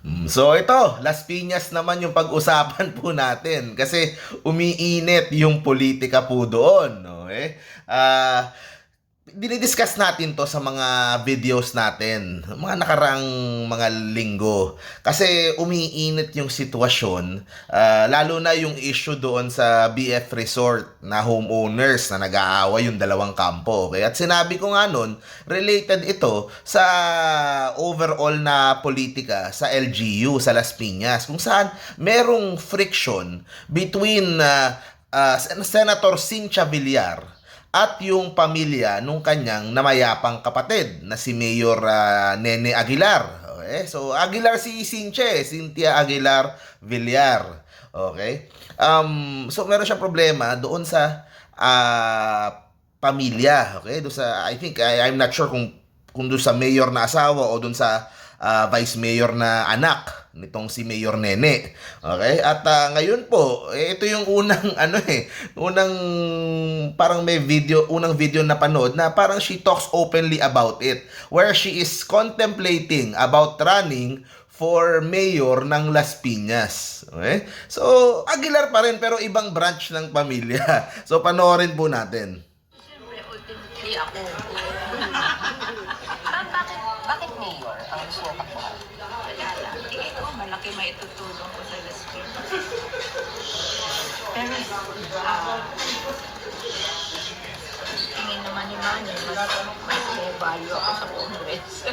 Mm, So ito, Las Piñas naman yung pag-usapan po natin kasi umiinit yung politika po doon. Okay? Ah, dinidiscuss natin to sa mga videos natin, mga nakaraang mga linggo. Kasi umiinit yung sitwasyon, ah, lalo na yung issue doon sa BF Resort na homeowners na nag-aaway yung dalawang kampo. Okay? At sinabi ko nga nun, related ito sa overall na politika sa LGU, sa Las Piñas, kung saan merong friction between ah, Sen- Senator Cynthia Villar at yung pamilya nung kanyang namayapang kapatid na si Mayor ah, Nene Aguilar. Okay? So, Aguilar si eh, Cynthia Aguilar Villar. Okay? Um, so, meron siyang problema doon sa ah, pamilya. Okay? Doon sa, I think, I, I'm not sure kung, kung doon sa mayor na asawa o doon sa ah, vice mayor na anak nitong si Mayor Nene. Okay? At ah, ngayon po, eh, ito yung unang ano eh, unang parang may video, unang video na panood na parang she talks openly about it where she is contemplating about running for mayor ng Las Piñas. Okay? So, Aguilar pa rin pero ibang branch ng pamilya. So, panoorin po natin. Siyempre, ultimately ako. Wala lang. Malaki may itutulong ko sa Las Piñas. Pero, ah, tingin naman ni Manny, mas, mas may value ako sa Congress.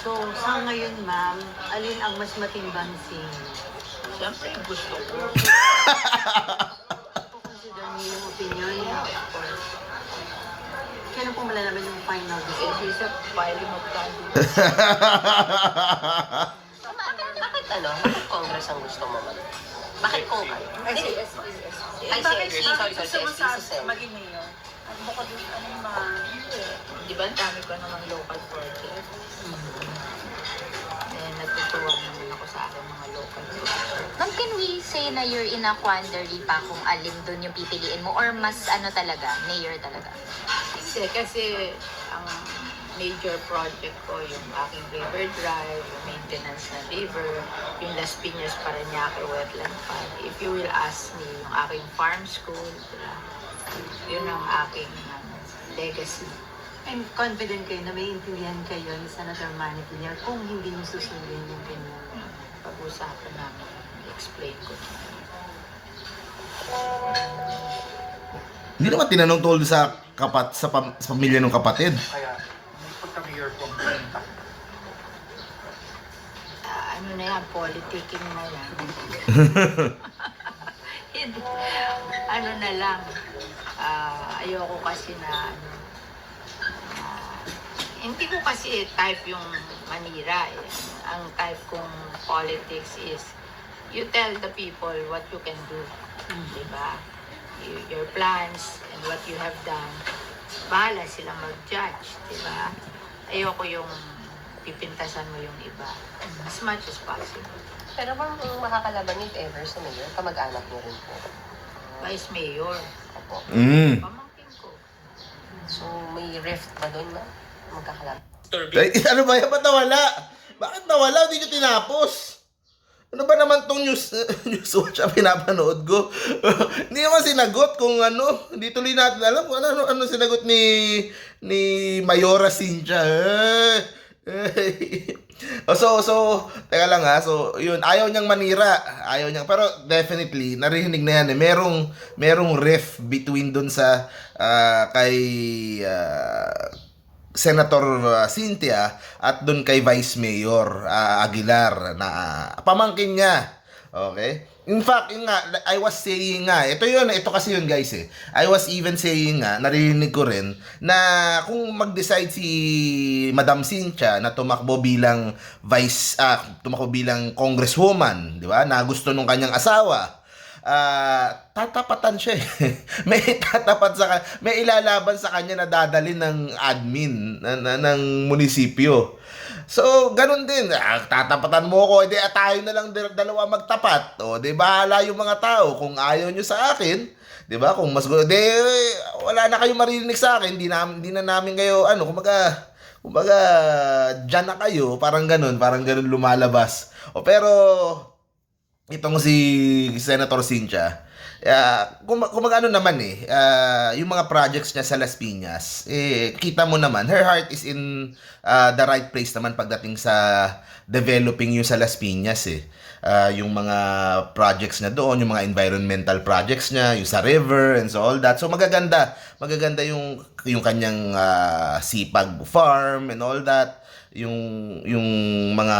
So, sa ngayon, ma'am, alin ang mas matimbang si Siyempre, gusto ko. consider niyo yung opinion niya, of course. Kailan po malalaman yung final decision? sa filing of candidates. Bakit, bakit ano? Bakit Congress ang gusto mo mag... Bakit Congress? Ay, Bakit si bakit sorry, sorry, gusto mo si sa si Sen. maging mayor? At bukod dun, ano yung mga... Di ba, ang dami ko naman local project. Eh, natutuwa naman ako sa aking mga local project. Ma'am, can we say na you're in a quandary pa kung alin doon yung pipiliin mo or mas ano talaga, mayor talaga? Kasi, kasi ang major project ko, yung aking river drive, yung maintenance ng river, yung Las Piñas Parañaque Wetland Fund. If you will ask me, yung aking farm school, yun ang aking ano, legacy. I'm confident kayo na may intindihan kayo ni Senator Manny Villar kung hindi niyo susundin yung kanyang Pag-usapan namin, explain ko. Hindi naman tinanong tungkol sa kapat sa, pam- sa pamilya ng kapatid. Kaya, may pagka-mayor po ang pinta. Ah, ano na yan, politicking na yan. Hindi. ano na lang, ah, ayoko kasi na, ano, ah, hindi ko kasi type yung manira eh. Ang type kong politics is, you tell the people what you can do. Di ba? Y- Your plans and what you have done, bahala silang mag-judge. Di ba? Ayoko yung pipintasan mo yung iba as much as possible. Pero ang makakalaban if ever sa mayor, kamag-anak niyo rin po. Vice Mayor, Opo. Mm. pamangkin ko. So, may rift ba doon na? Magkakalaban? Ay, ano ba yan? Ba't nawala? Bakit nawala? Hindi nyo tinapos. Ano ba naman tong news, news watch ang pinapanood ko? Hindi naman sinagot kung ano. Hindi tuloy natin alam kung ano, ano, ano sinagot ni ni Mayora Cynthia. Eh. Oh, so, so, teka lang ha. So, yun, ayaw niyang manira. Ayaw niyang, pero definitely, narinig na yan eh. Merong, merong riff between dun sa, ah, kay, ah, Senator uh, Cynthia at doon kay Vice Mayor uh, Aguilar na uh, pamangkin niya. Okay? In fact, yun nga, I was saying nga, ito yun, ito kasi yun guys eh. I was even saying nga, narinig ko rin, na kung mag-decide si Madam Cynthia na tumakbo bilang vice, ah, tumakbo bilang congresswoman, di ba, na gusto nung kanyang asawa, ah tatapatan siya eh. may tatapat sa may ilalaban sa kanya na dadalhin ng admin na, na- ng munisipyo. So, ganun din. Ah, tatapatan mo ko, edi ah, tayo na lang dal- dalawa magtapat. O, di bahala yung mga tao. Kung ayaw nyo sa akin, di ba? Kung mas gusto, di, wala na kayong marinig sa akin, di, na, di na namin kayo, ano, kumaga, kumbaga, dyan na kayo, parang ganun, parang ganun lumalabas. O pero, itong si Senator Cynthia, uh, kung, kung ano naman eh, ah, yung mga projects niya sa Las Piñas, eh, kita mo naman, her heart is in ah, the right place naman pagdating sa developing yung sa Las Piñas eh. Ah, yung mga projects niya doon, yung mga environmental projects niya, yung sa river and so all that. So magaganda, magaganda yung yung kanyang ah, sipag farm and all that, yung yung mga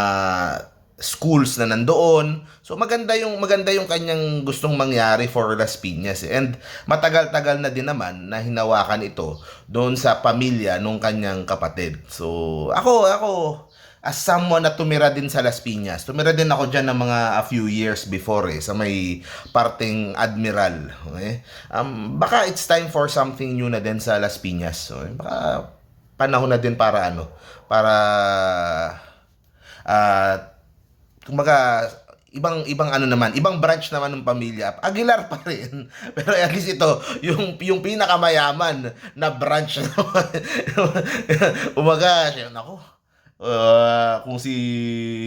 schools na nandoon. So maganda yung maganda yung kanyang gustong mangyari for Las Piñas. eh. And matagal-tagal na din naman na hinawakan ito doon sa pamilya nung kanyang kapatid. So ako ako as someone na tumira din sa Las Piñas, tumira din ako diyan ng mga a few years before eh, sa may parting Admiral. Okay? Um, baka it's time for something new na din sa Las Piñas. So, baka panahon na din para ano, para ah kumbaga ibang ibang ano naman, ibang branch naman ng pamilya. Aguilar pa rin. Pero at least ito, yung yung pinakamayaman na branch. Umaga, siya nako. Uh, kung si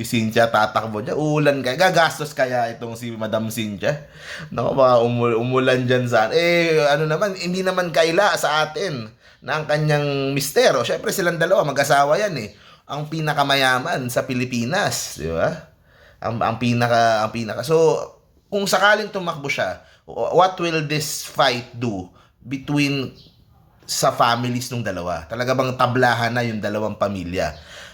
Cynthia tatakbo niya, uulan kaya, gagastos kaya itong si Madam Cynthia. Nako, baka umul- umulan dyan sa, eh, ano naman, hindi naman kaila sa atin na ang kanyang mistero. Siyempre silang dalawa, mag-asawa yan eh. Ang pinakamayaman sa Pilipinas, di ba? Ang, ang pinaka, ang pinaka. So, kung sakaling tumakbo siya, what will this fight do between sa families ng dalawa? Talaga bang tablahan na yung dalawang pamilya?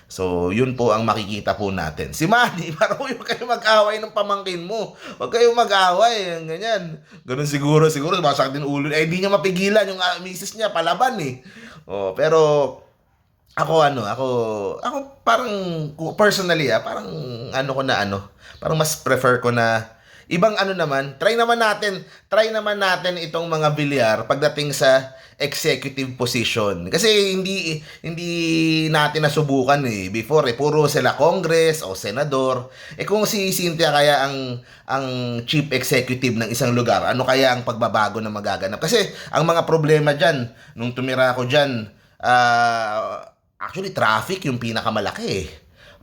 So, yun po ang makikita po natin. Si Manny, parang huwag kayo mag-away ng pamangkin mo. Huwag kayo mag-away, ganyan. Ganun siguro, siguro, masakit din ulo. Eh, di niya mapigilan yung uh, misis niya, palaban eh. Oh, pero, ako ano, ako, ako parang, personally ah, parang ano ko na ano, parang mas prefer ko na, ibang ano naman, try naman natin, try naman natin itong mga bilyar pagdating sa executive position. Kasi hindi hindi natin nasubukan eh before eh puro sila congress o senador. Eh kung si Cynthia kaya ang ang chief executive ng isang lugar, ano kaya ang pagbabago na magaganap? Kasi ang mga problema diyan nung tumira ako diyan, ah, actually traffic yung pinakamalaki eh.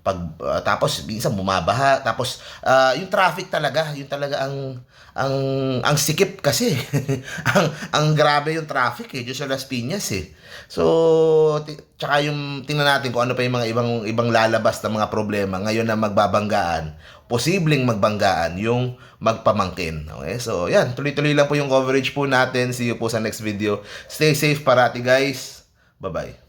Pag uh, tapos minsan bumabaha. Tapos uh, yung traffic talaga yung talaga ang ang ang sikip kasi. Ang ang grabe yung traffic eh dyan sa Las Piñas eh. So tsaka yung tingnan natin kung ano pa yung mga ibang ibang lalabas na mga problema ngayon na magbabanggaan. Posibleng magbanggaan yung magpamangkin okay? So yan tuloy-tuloy lang po yung coverage po natin. See you po sa next video. Stay safe parati guys. Bye bye